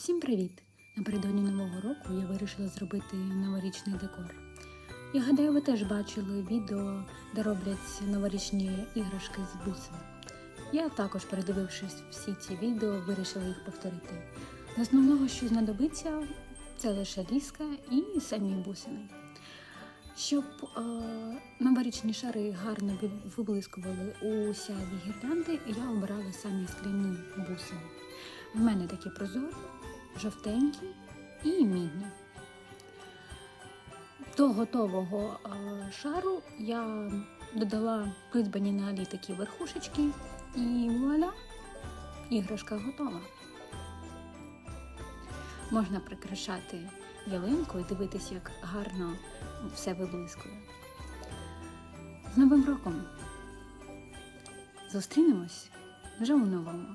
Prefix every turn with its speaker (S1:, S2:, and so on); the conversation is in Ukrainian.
S1: Всім привіт! Напередодні нового року я вирішила зробити новорічний декор. Я гадаю, ви теж бачили відео, де роблять новорічні іграшки з бусин. Я також, передивившись всі ці відео, вирішила їх повторити. З основного, що знадобиться, це лише ліска і самі бусини. Щоб е, новорічні шари гарно виблискували у сяві гірлянди, я обирала самі скляні бусини. В мене такі прозорі, жовтенькі і мідні. До готового шару я додала придбані на алі такі верхушечки, і вуаля, іграшка готова. Можна прикрашати ялинку і дивитися, як гарно все виблискує. З Новим роком! Зустрінемось вже у новому.